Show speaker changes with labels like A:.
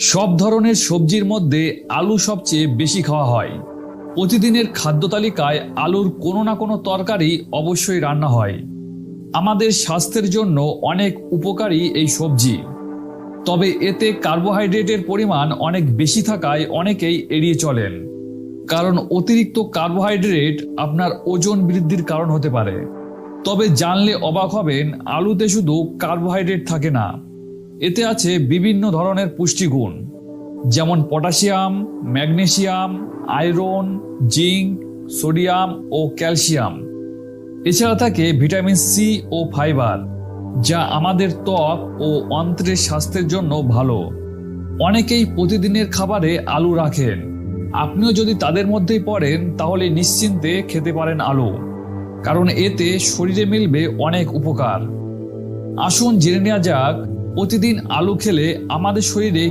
A: সব ধরনের সবজির মধ্যে আলু সবচেয়ে বেশি খাওয়া হয়। প্রতিদিনের খাদ্য তালিকায় আলুর কোনো না কোনো তরকারি অবশ্যই রান্না হয়। আমাদের স্বাস্থ্যের জন্য অনেক উপকারী এই সবজি। তবে এতে কার্বোহাইড্রেটের পরিমাণ অনেক বেশি থাকায় অনেকেই এড়িয়ে চলেন। কারণ অতিরিক্ত কার্বোহাইড্রেট আপনার ওজন বৃদ্ধির কারণ হতে পারে। তবে জানলে অবাক হবেন, আলুতে শুধু কার্বোহাইড্রেট থাকে না। এতে আছে বিভিন্ন ধরনের পুষ্টিগুণ, যেমন potassium, magnesium, iron, zinc, sodium ও ক্যালসিয়াম। এছাড়া থাকে ভিটামিন সি ও ফাইবার, যা আমাদের ত্বক ও অন্ত্রের স্বাস্থ্যের জন্য ভালো। অনেকেই প্রতিদিনের খাবারে আলু রাখেন। আপনিও যদি তাদের মধ্যেই পড়েন, তাহলে নিশ্চিন্তে খেতে পারেন আলু, কারণ এতে শরীরে মিলবে অনেক উপকার। আসুন জেনে নেওয়া যাক প্রতিদিন আলু খেলে আমাদের শরীরে